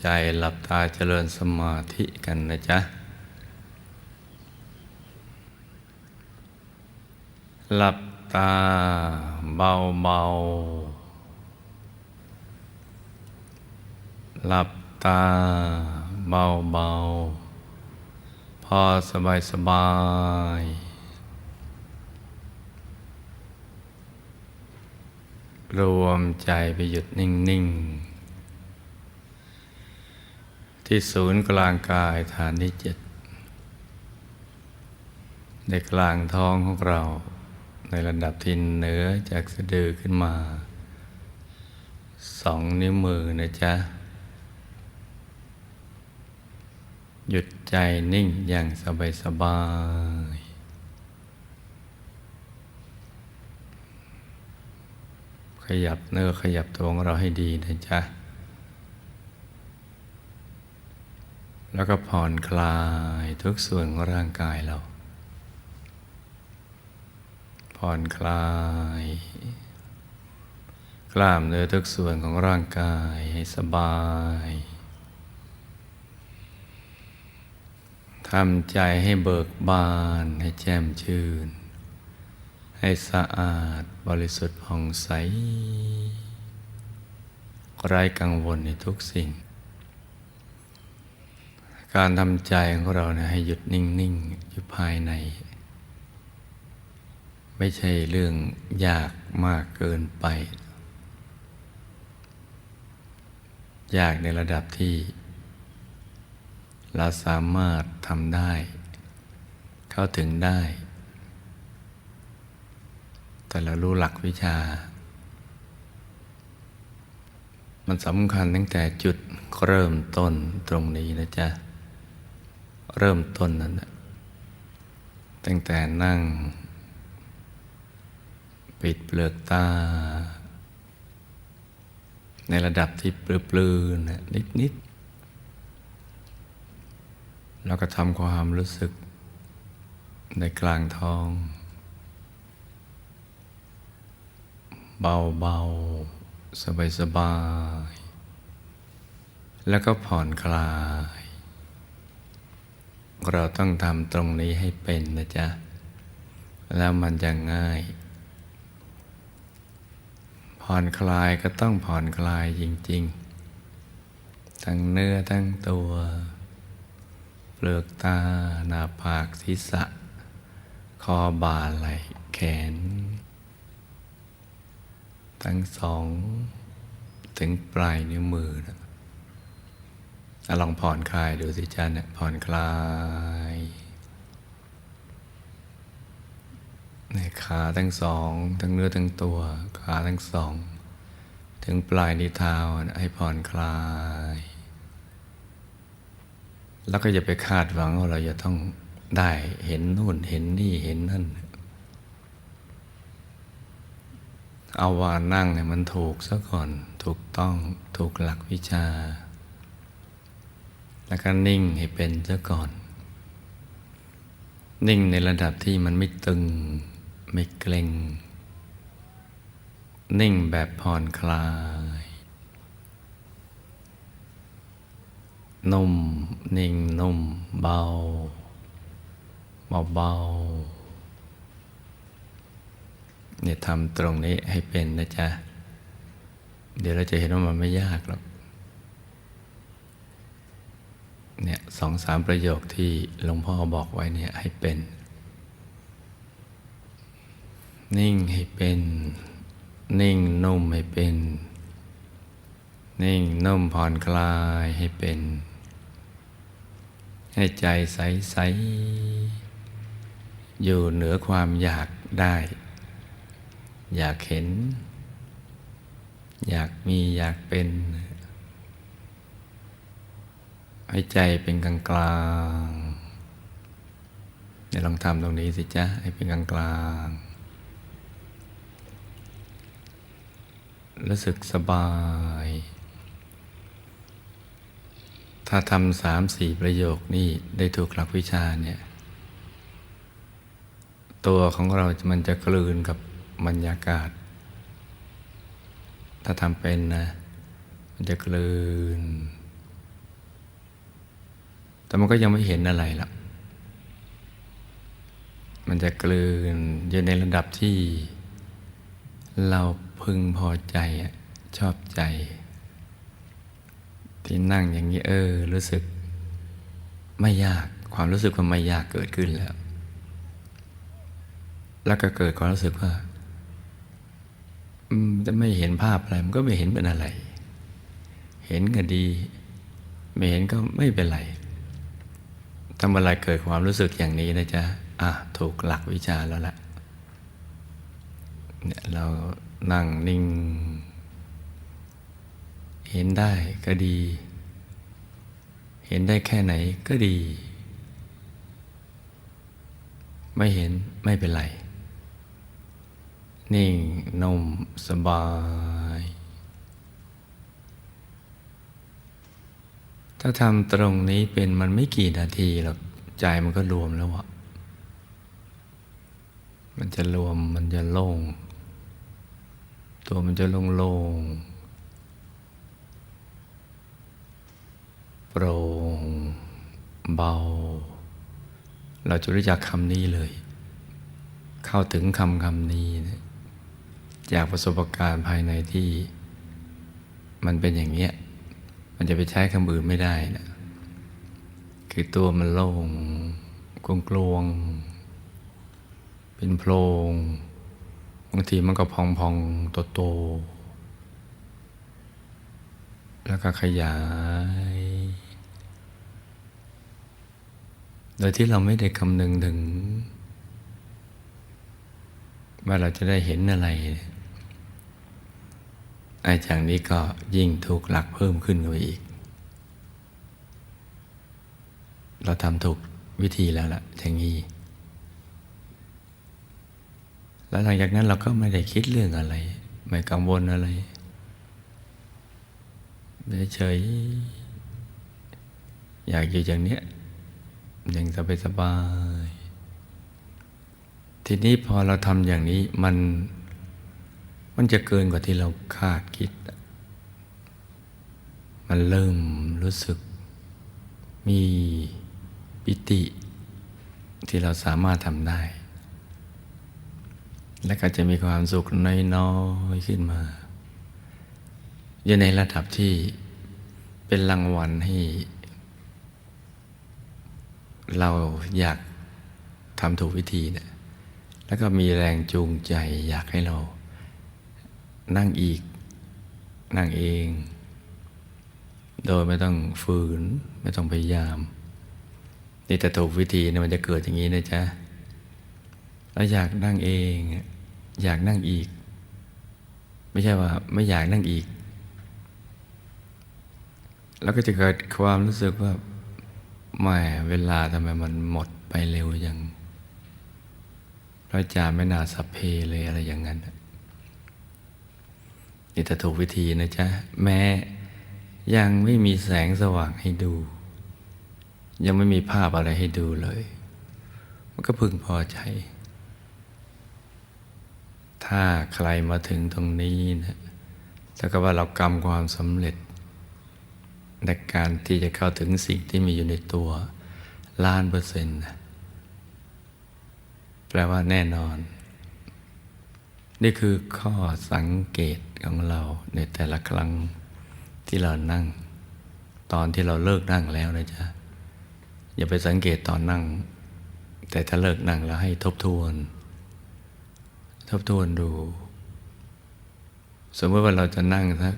ใจหลับตาเจริญสมาธิกันนะจ๊ะ หลับตาเบาเบาหลับตาเบาเบาพอสบายสบายรวมใจไปหยุดนิ่ง ๆ ที่ศูนย์กลางกายฐานที่เจ็ดในกลางท้องของเรา ในระดับที่เหนือจากสะดือขึ้นมาสองนิ้วมือนะจ๊ะ หยุดใจนิ่งอย่างสบายสบายขยับเนื้อขยับตัวของเราให้ดีนะจ๊ะ แล้วก็ผ่อนคลายทุกส่วนของร่างกายเรา ผ่อนคลาย กล้ามเนื้อทุกส่วนของร่างกายให้สบายทำใจให้เบิกบาน ให้แจ่มชื่น ให้สะอาดบริสุทธิ์ผ่องใสไร้กังวลในทุกสิ่ง การทำใจของเราเนี่ยให้หยุดนิ่ง ๆ อยู่ภายใน ไม่ใช่เรื่องยากมากเกินไป ยากในระดับที่ เราสามารถทำได้ เข้าถึงได้ แต่เรารู้หลักวิชา มันสำคัญตั้งแต่จุดเริ่มต้นตรงนี้นะจ๊ะ เริ่มต้นนั้นนะตั้งแต่นั่ง ปิดเปลือกตา ในระดับที่ปลือๆนะนิดๆแล้วก็ทำความรู้สึกในกลางท้อง เบาๆ สบายๆ แล้วก็ผ่อนคลาย เราต้องทำตรงนี้ให้เป็นนะจ๊ะ แล้วมันจะง่าย ผ่อนคลายก็ต้องผ่อนคลายจริง ๆ ทั้งเนื้อทั้งตัว เปลือกตา หน้าผากศีรษะ คอบ่าไหล่แขน ทั้งสอง ถึงปลายนิ้วมือนะ ลองผ่อนคลายดูสิจ้าเนี่ยผ่อนคลายในขาทั้งสอง ทั้งเนื้อทั้งตัว ขาทั้งสอง ถึงปลายนิ้วเท้าให้ผ่อนคลาย แล้วก็อย่าไปคาดหวังว่าเราจะต้องได้เห็นนู่นเห็นนี่เห็นนั่น เอาว่านั่งเนี่ยมันถูกซะก่อน ถูกต้องถูกหลักวิชา แล้วก็นิ่งให้เป็นซะก่อน นิ่งในระดับที่มันไม่ตึง ไม่เกร็ง นิ่งแบบผ่อนคลาย นุ่ม นิ่งนุ่ม เบา เบาเบาเนี่ยทำตรงนี้ให้เป็นนะจ๊ะ เดี๋ยวเราจะเห็นว่ามันไม่ยากหรอก เนี่ยสองสามประโยคที่หลวงพ่อบอกไว้เนี่ยให้เป็น นิ่งให้เป็น นิ่งนุ่มให้เป็น นิ่งนุ่มผ่อนคลายให้เป็น ให้ใจใสใสอยู่เหนือความอยากได้ อยากเห็น อยากมีอยากเป็น ให้ใจเป็นกลางกลางเดี๋ยลองทำตรงนี้สิจ๊ะ ให้เป็นกลางกลางรู้สึกสบาย ถ้าทำสามสี่ประโยคนี่ได้ถูกหลักวิชาเนี่ย ตัวของเรา มันจะกลืนกับบรรยากาศ ถ้าทำเป็นนะ มันจะกลืน แต่มันก็ยังไม่เห็นอะไรหรอกมันจะกลืนอยู่ในระดับที่ เราพึงพอใจชอบใจ ที่นั่งอย่างนี้เออ รู้สึก ไม่ยากความรู้สึกว่าไม่ยากเกิดขึ้นแล้ว แล้วก็เกิดความรู้สึกว่าจะไม่เห็นภาพอะไร มันก็ไม่เห็นเป็นอะไร เห็นก็ดี ไม่เห็นก็ไม่เป็นไร ทำอไรเกิดความรู้สึกอย่างนี้นะจ๊ะอะถูกหลักวิชาแล้วล่ะเนี่ยเรานั่งนิ่ง เห็นได้ก็ดี เห็นได้แค่ไหนก็ดี ไม่เห็นไม่เป็นไร นิ่งนุ่มสบาย ถ้าทำตรงนี้เป็นมันไม่กี่นาทีหรอกใจมันก็รวมแล้วอะมันจะรวมมันจะโล่ง ตัวมันจะโล่งโล่งโปร่งเบา เราจะรู้จักคำนี้เลย เข้าถึงคำคำนี้นะจากประสบการณ์ภายในที่ มันเป็นอย่างเนี้ย มันจะไปใช้คำอื่นไม่ได้นะคือตัวมันโล่งกลวงกลวง เป็นโพรงบางทีมันก็พองพองโตโตๆแล้วก็ขยาย โดยที่เราไม่ได้คำนึงถึง ว่าเราจะได้เห็นอะไร ไอ้จากนี้ก็ยิ่งถูกหลักเพิ่มขึ้นไปอีก เราทำถูกวิธีแล้วล่ะอย่างนี้ แล้วหลังจากนั้นเราก็ไม่ได้คิดเรื่องอะไร ไม่กังวลอะไรเฉยๆอยากอยู่อย่างเนี้ยอย่างสบายสบาย ทีนี้พอเราทำอย่างนี้มัน มันจะเกินกว่าที่เราคาดคิด มันเริ่มรู้สึกมีปิติที่เราสามารถทำได้ และก็จะมีความสุขน้อยๆขึ้นมา อยู่ในระดับที่เป็นรางวัลให้ เราอยากทำถูกวิธีเนี่ยแล้วก็มีแรงจูงใจอยากให้เรา นั่งอีก นั่งเอง โดยไม่ต้องฝืน ไม่ต้องพยายาม นี่แต่ถูกวิธีเนี่ยมันจะเกิดอย่างนี้นะจ๊ะแล้วอยากนั่งเอง อยากนั่งอีก ไม่ใช่ว่า ไม่อยากนั่งอีก แล้วก็จะเกิดความรู้สึกว่าแม่เวลาทำไมมันหมดไปเร็วยังพระจารไม่น่าสัพเพเลยอะไรอย่างนั้น นี่ถ้าถูกวิธีนะจ๊ะ แม้ยังไม่มีแสงสว่างให้ดู ยังไม่มีภาพอะไรให้ดูเลย มันก็พึงพอใจ ถ้าใครมาถึงตรงนี้นะถ้ากับว่าเรากำความสำเร็จในการที่จะเข้าถึงสิ่งที่มีอยู่ในตัวล้านเปอร์เซ็นต์แปลว่าแน่นอน นี่คือข้อสังเกตของเราในแต่ละครั้งที่เรานั่ง ตอนที่เราเลิกนั่งแล้วนะจ๊ะ อย่าไปสังเกตตอนนั่ง แต่ถ้าเลิกนั่งแล้วให้ทบทวน ทบทวนดู สมมติว่าเราจะนั่งสัก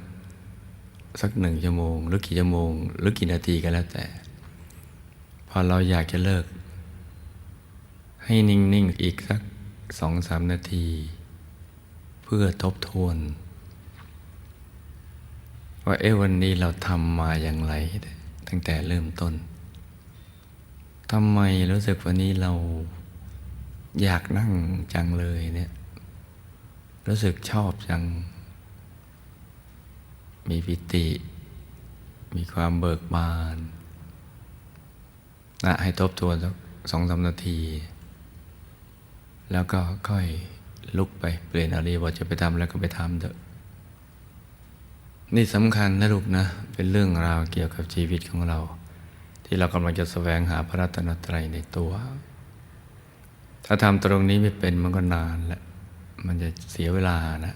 สักหนึ่งชั่วโมง หรือกี่ชั่วโมง หรือกี่นาทีก็แล้วแต่ พอเราอยากจะเลิก ให้นิ่ง ๆ อีกสักสองสามนาที เพื่อทบทวน ว่าเอ๊ะวันนี้เราทำมาอย่างไร ตั้งแต่เริ่มต้นทำไมรู้สึกวันนี้เราอยากนั่งจังเลยเนี่ย รู้สึกชอบจัง มีปิติ มีความเบิกบานนะให้ทบทวนสักสองสามนาที แล้วก็ค่อย ลุกไปเปลี่ยนอะไรบทจะไปทำแล้วก็ไปทำเถอะนี่สำคัญนะลูกนะ เป็นเรื่องราวเกี่ยวกับชีวิตของเรา ที่เรากำลังจะแสวงหาพระรัตนตรัยในตัว ถ้าทำตรงนี้ไม่เป็นมันก็นานแหละมันจะเสียเวลานะ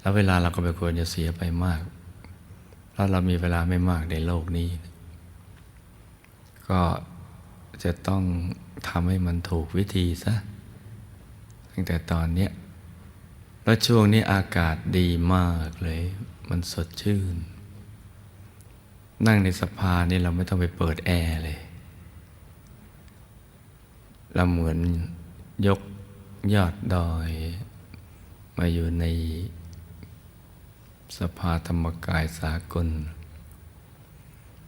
แล้วเวลาเราก็ไม่ควรจะเสียไปมากเพราะเรามีเวลาไม่มากในโลกนี้ ก็จะต้องทำให้มันถูกวิธีซะ ตั้งแต่ตอนเนี้ยแล้วช่วงนี้อากาศดีมากเลย มันสดชื่น นั่งในสภานี่เราไม่ต้องไปเปิดแอร์เลย เราเหมือนยกยอดดอย มาอยู่ในสภาธรรมกายสากล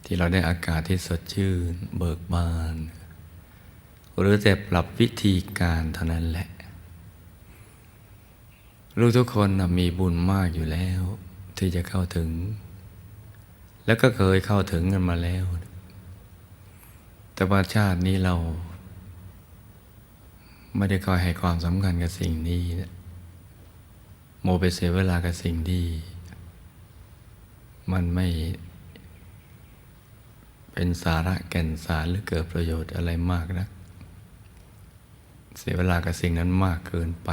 ที่เราได้อากาศที่สดชื่น เบิกบาน หรือแต่ปรับวิธีการเท่านั้นแหละ ลูกทุกคนนะมีบุญมากอยู่แล้ว ที่จะเข้าถึง แล้วก็เคยเข้าถึงกันมาแล้ว แต่ว่าชาตินี้เรา ไม่ได้คอยให้ความสำคัญกับสิ่งนี้นะโมไปเสียเวลากับสิ่งที่ มันไม่ เป็นสาระแก่นสารหรือเกิดประโยชน์อะไรมากนะเสียเวลากับสิ่งนั้นมากเกินไป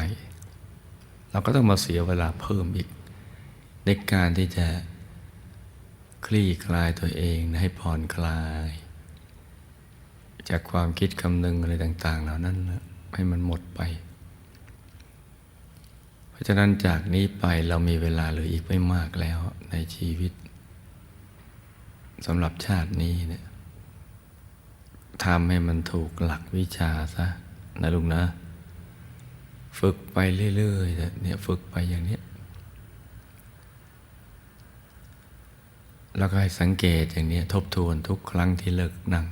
เราก็ต้องมาเสียเวลาเพิ่มอีก ในการที่จะคลี่คลายตัวเองให้ผ่อนคลาย จากความคิดคำนึงอะไรต่าง ๆ เหล่านั้นให้มันหมดไป เพราะฉะนั้นจากนี้ไปเรามีเวลาเหลืออีกไม่มากแล้วในชีวิตสำหรับชาตินี้เนี่ยทำให้มันถูกหลักวิชาซะนะลุงนะ ฝึกไปเรื่อยๆเนี่ยฝึกไปอย่างนี้แล้วก็ให้สังเกตอย่างนี้ทบทวนทุกครั้งที่เลิกนั่ง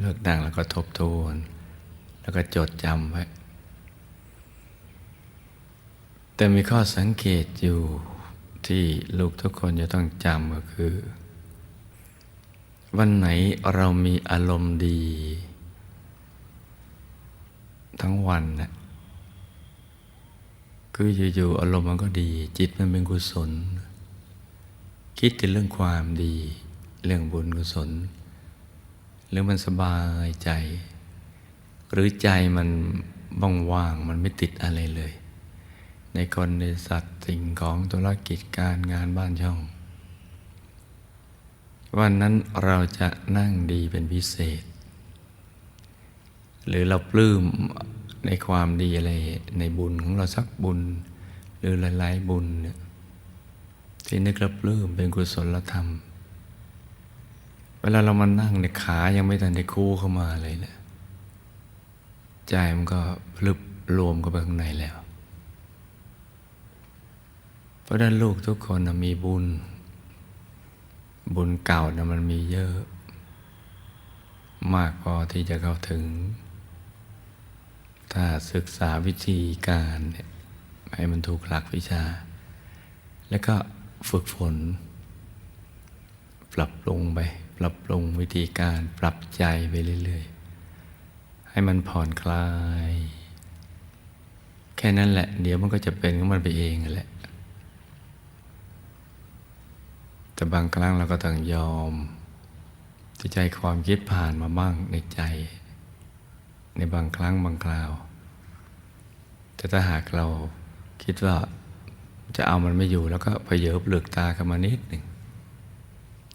เลิกนั่งแล้วก็ทบทวน แล้วก็จดจำไว้ แต่มีข้อสังเกตอยู่ที่ลูกทุกคนจะต้องจำก็คือ วันไหนเรามีอารมณ์ดี ทั้งวันนะคืออยู่ๆอารมณ์มันก็ดี จิตมันเป็นกุศล คิดถึงเรื่องความดี เรื่องบุญกุศลเรื่อมันสบายใจ หรือใจมันว่างๆมันไม่ติดอะไรเลย ในคนในสัตว์สิ่งของธุรกิจการงานบ้านช่อง วันนั้นเราจะนั่งดีเป็นพิเศษ หรือเราปลื้มในความดีอะไรในบุญของเราสักบุญ หรือหลาย ๆ บุญเนี่ยที่นึกแล้วปลื้มเป็นกุศลธรรม เวลาเรามานั่งในขายังไม่ทันได้คู่เข้ามาเลยเนะี่ยใจมันก็พลึบรวมเข้าไปข้างในแล้ว เพราะนั้นลูกทุกคนนะมีบุญ บุญเก่านะมันมีเยอะ มากพอที่จะเข้าถึง ถ้าศึกษาวิธีการให้มันถูกหลักวิชา แล้วก็ฝึกฝน ปรับปรุงไป ปรับปรุงวิธีการปรับใจไปเรื่อยๆ ให้มันผ่อนคลาย แค่นั้นแหละ เดี๋ยวมันก็จะเป็นของมันไปเองแหละ แต่บางครั้งเราก็ต้องยอมที่ใจความคิดผ่านมาบ้างในใจ ในบางครั้งบางคราว แต่ถ้าหากเราคิดว่าจะเอามันไม่อยู่แล้วก็พเยอเปลือกตากันมานิดหนึ่ง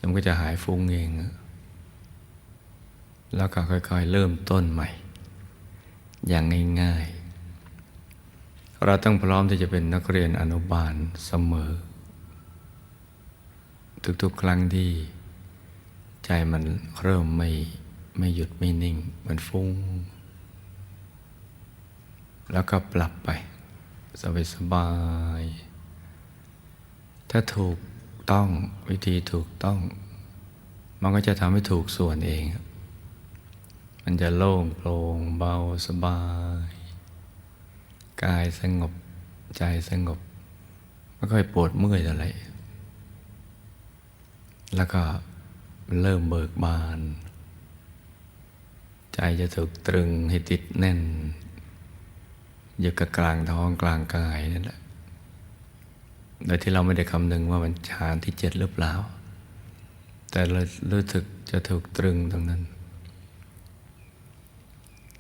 มันก็จะหายฟุ้งเอง แล้วก็ค่อยๆ เริ่มต้นใหม่ อย่างง่ายๆ เราต้องพร้อมที่จะเป็นนักเรียนอนุบาลเสมอ ทุกๆ ครั้งที่ใจมันเริ่มไม่ไม่หยุดไม่นิ่ง มันฟุ้ง แล้วก็ปรับไปสบายสบาย ถ้าถูกต้องวิธีถูกต้อง มันก็จะทำให้ถูกส่วนเอง มันจะโล่งโปร่งเบาสบาย กายสงบใจสงบ ไม่ค่อยปวดเมื่อยอะไร แล้วก็เริ่มเบิกบาน ใจจะถูกตรึงให้ติดแน่น อยู่กับกลางท้องกลางกายนั่นแหละ โดยที่เราไม่ได้คำนึงว่ามันฌานที่เจ็ดหรือเปล่า แต่เรารู้สึกจะถูกตรึงตรงนั้น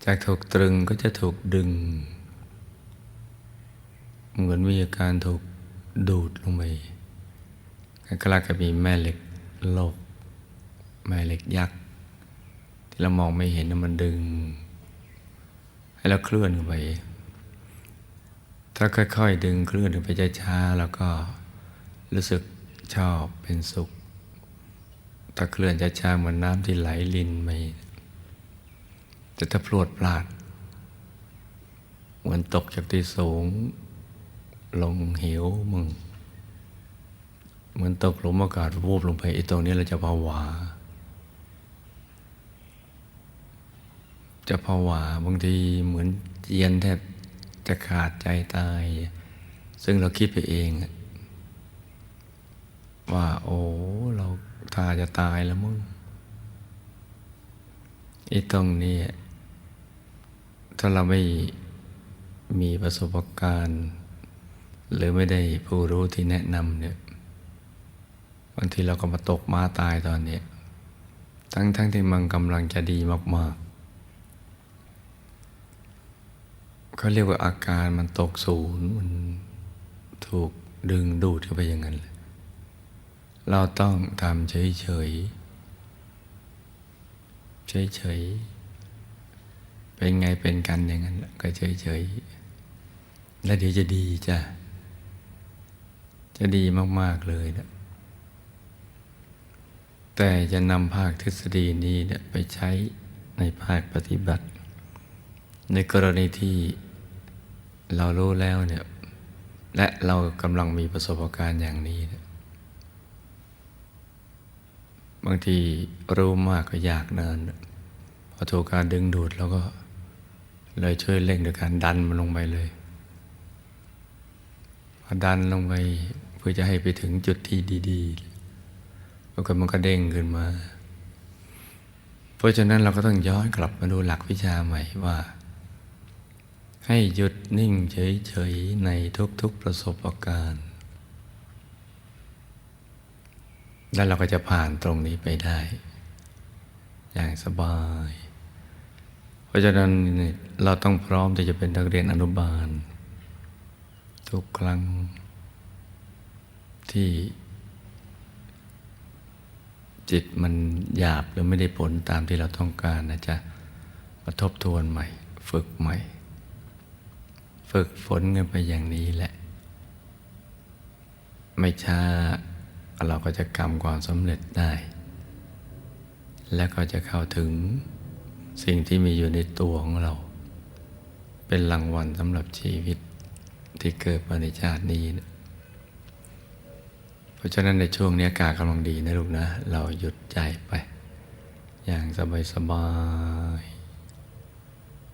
จากถูกตรึงก็จะถูกดึง เหมือนมีอาการถูกดูดลงไปคล้ายๆกับมีแม่เหล็กโลก แม่เหล็กยักษ์ที่เรามองไม่เห็นมันดึง ให้เราเคลื่อนไป ถ้าค่อยๆ ดึงเคลื่อนไปช้าๆแล้วก็รู้สึกชอบเป็นสุข ถ้าเคลื่อนช้าๆเหมือนน้ำที่ไหลลินไปจะถ้าพรวดพลาด เหมือนตกจากที่สูง ลงเหวมึง เหมือนตกหลุมอากาศวูบลงไปไอ้ตรงนี้เราจะภาวา จะภาวาบางทีเหมือนเจียนแทบ จะขาดใจตาย ซึ่งเราคิดไปเอง ว่า โอ้ เราตาจะตายแล้วมึงไอ้ตรงนี้ถ้าเราไม่มีประสบการณ์ หรือไม่ได้ผู้รู้ที่แนะนำเนี่ยบางทีเราก็มาตกม้าตายตอนนี้ ทั้งทั้งที่มันกำลังจะดีมากๆ เขาเรียกว่าอาการมันตกศูนย์มันถูกดึงดูดเข้าไปอย่างนั้นเราต้องทำเฉยเฉยเฉยเฉยๆเป็นไงเป็นกันอย่างนั้นก็เฉยเฉยๆแล้วเดี๋ยวจะดีจ้ะ จะดีมาก ๆ เลยนะแต่จะนำภาคทฤษฎีนี้เนี่ยไปใช้ในภาคปฏิบัติ ในกรณีที่ เรารู้แล้วเนี่ย และเรากำลังมีประสบการณ์อย่างนี้บางทีรู้มากก็อยากเนินพอถูกการดึงดูดแล้วก็ เลยช่วยเร่งโดยการดันมันลงไปเลยพอดันลงไปเพื่อจะให้ไปถึงจุดที่ดีๆปรากฏมันก็เด้งขึ้นมา เพราะฉะนั้นเราก็ต้องย้อนกลับมาดูหลักวิชาใหม่ว่า ให้หยุดนิ่งเฉยๆ ในทุกๆประสบาการณ์แล้วเราก็จะผ่านตรงนี้ไปได้ อย่างสบาย เพราะฉะนั้นเราต้องพร้อมที่จะเป็นนักเรียนอนุบาล ทุกครั้งที่ จิตมันหยาบหรือไม่ได้ผลตามที่เราต้องการนะจ๊ะมาทบทวนใหม่ ฝึกใหม่ ฝึกฝนกันไปอย่างนี้แหละ ไม่ช้าเราก็จะกำความสำเร็จได้ และก็จะเข้าถึงสิ่งที่มีอยู่ในตัวของเรา เป็นรางวัลสำหรับชีวิตที่เกิดมาในชาตินี้นะเพราะฉะนั้นในช่วงนี้อากาศกำลังดีนะลูกนะ เราหยุดใจไป อย่างสบายสบาย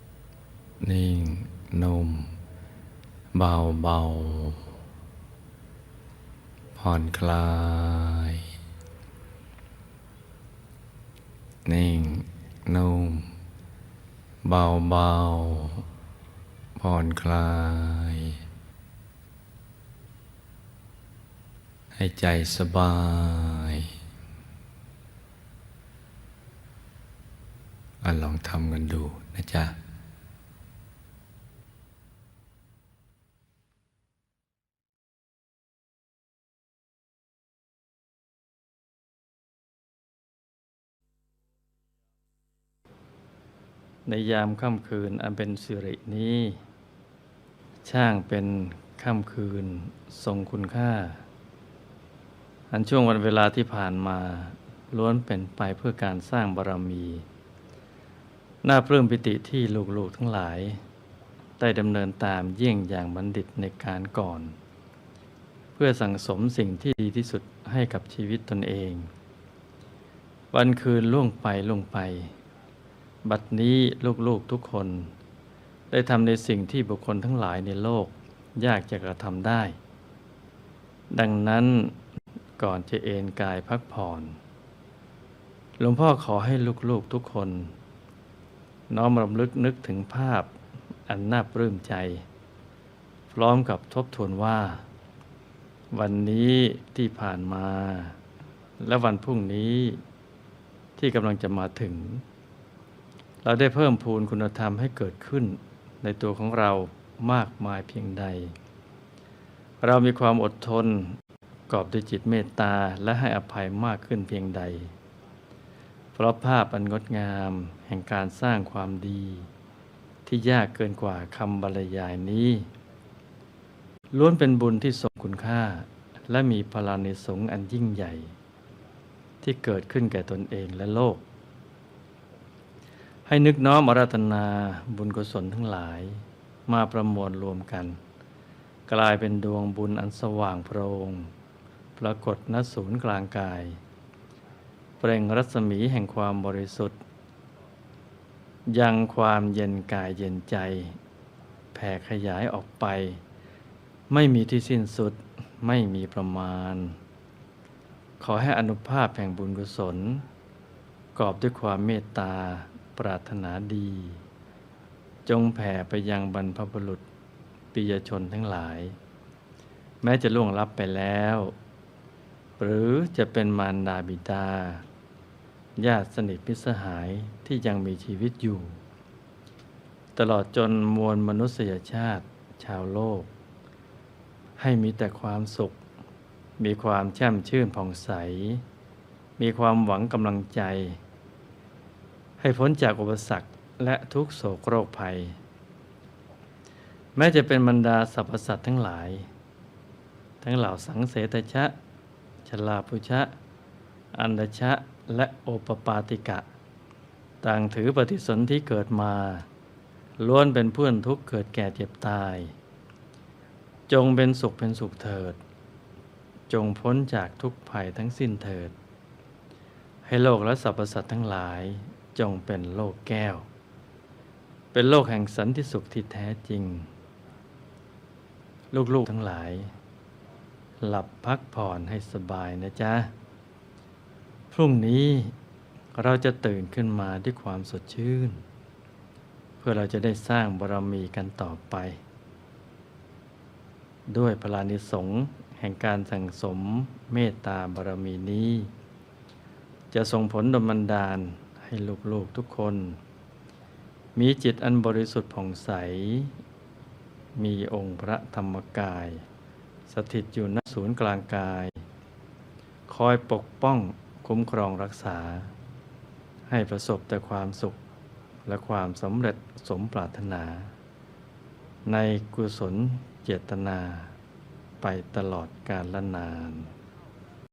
ๆนิ่งนุ่ม เบาเบาผ่อนคลาย นิ่ง นุ่ม เบาเบาผ่อนคลาย ให้ใจสบายอะลองทำกันดูนะจ๊ะ ในยามค่ำคืนอันเป็นสิรินี้ ช่างเป็นค่ำคืนทรงคุณค่า อันช่วงวันเวลาที่ผ่านมาล้วนเป็นไปเพื่อการสร้างบารมี น่าปลื้มปิติที่ลูกๆทั้งหลาย ได้ดำเนินตามเยี่ยงอย่างบัณฑิตในการก่อน เพื่อสั่งสมสิ่งที่ดีที่สุดให้กับชีวิตตนเอง วันคืนล่วงไปล่วงไป บัดนี้ลูกๆทุกคน ได้ทำในสิ่งที่บุคคลทั้งหลายในโลก ยากจะกระทำได้ ดังนั้นก่อนจะเอนกายพักผ่อน หลวงพ่อขอให้ลูกๆทุกคน น้อมรำลึกนึกถึงภาพอันน่าปลื้มใจ พร้อมกับทบทวนว่า วันนี้ที่ผ่านมา และวันพรุ่งนี้ที่กำลังจะมาถึง เราได้เพิ่มพูนคุณธรรมให้เกิดขึ้นในตัวของเรามากมายเพียงใด เรามีความอดทนกอบด้วยจิตเมตตาและให้อภัยมากขึ้นเพียงใด เพราะภาพอันงดงามแห่งการสร้างความดี ที่ยากเกินกว่าคำบรรยายนี้ ล้วนเป็นบุญที่ทรงคุณค่า และมีพลานิสงอันยิ่งใหญ่ ที่เกิดขึ้นแก่ตนเองและโลก ให้นึกน้อมอาราธนาบุญกุศลทั้งหลาย มาประมวลรวมกัน กลายเป็นดวงบุญอันสว่างโพรง ปรากฏณศูนย์กลางกาย เปล่งรัศมีแห่งความบริสุทธิ์ ยังความเย็นกายเย็นใจ แผ่ขยายออกไป ไม่มีที่สิ้นสุดไม่มีประมาณ ขอให้อนุภาพแห่งบุญกุศล กอบด้วยความเมตตา ปรารถนาดี จงแผ่ไปยังบรรพบุรุษปิยชนทั้งหลาย แม้จะล่วงลับไปแล้ว หรือจะเป็นมารดาบิดา ญาติสนิทมิสหายที่ยังมีชีวิตอยู่ ตลอดจนมวลมนุษยชาติชาวโลก ให้มีแต่ความสุข มีความแช่มชื่นผ่องใส มีความหวังกำลังใจ ให้พ้นจากอุปสรรคและทุกโศกโรคภัย แม้จะเป็นบรรดาสรรพสัตว์ทั้งหลาย ทั้งเหล่าสังเสตชะ ชลาพุชะ อันดชะ และโอปปาติกะ ต่างถือปฏิสนธิเกิดมาล้วนเป็นเพื่อนทุกข์เกิดแก่เจ็บตาย จงเป็นสุขเป็นสุขเถิด จงพ้นจากทุกภัยทั้งสิ้นเถิด ให้โลกและสรรพสัตว์ทั้งหลาย จงเป็นโลกแก้ว เป็นโลกแห่งสันติสุขที่แท้จริง ลูกๆทั้งหลาย หลับพักผ่อนให้สบายนะจ๊ะ พรุ่งนี้เราจะตื่นขึ้นมาด้วยความสดชื่น เพื่อเราจะได้สร้างบารมีกันต่อไป ด้วยพลานิสงส์แห่งการสั่งสมเมตตาบารมีนี้ จะส่งผลดลบันดาล ให้ลูกๆทุกคน มีจิตอันบริสุทธิ์ผ่องใส มีองค์พระธรรมกาย สถิตอยู่ณศูนย์กลางกาย คอยปกป้องคุ้มครองรักษา ให้ประสบแต่ความสุขและความสำเร็จสมปรารถนา ในกุศลเจตนาไปตลอดกาลละนาน